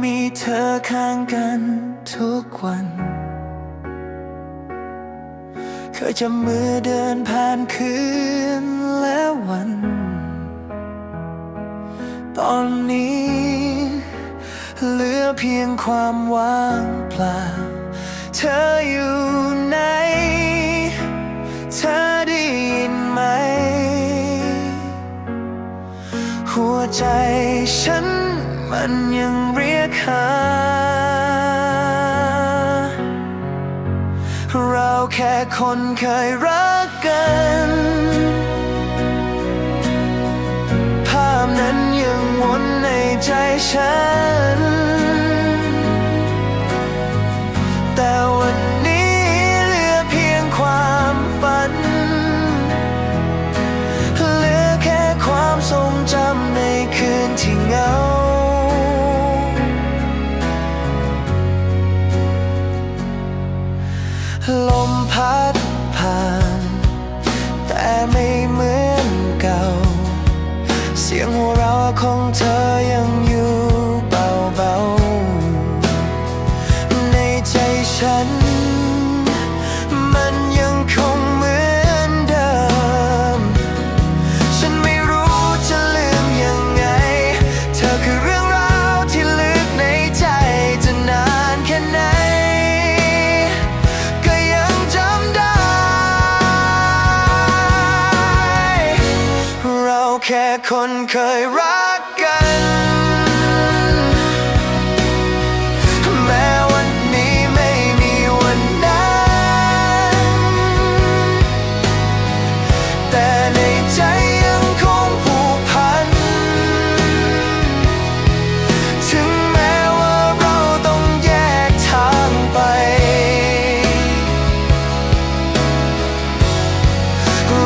มีเธอข้างกันทุกวัน เคยจับมือเดินผ่านคืนและวัน ตอนนี้เหลือเพียงความว่างเปล่า เธออยู่ไหน นยังเรียกหา เราแค่คนเคยรักกัน ล แค่คนเคยรักกัน แม้วันนี้ไม่มีวันนั้น แต่ในใจยังคงผูกพัน ถึงแม้ว่าเราต้องแยกทางไป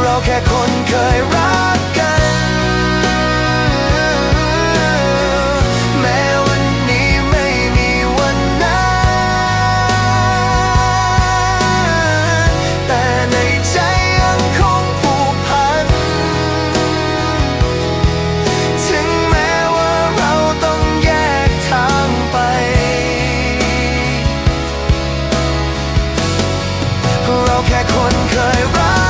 เราแค่คนเคยรัก ราแค่คนเคยรัก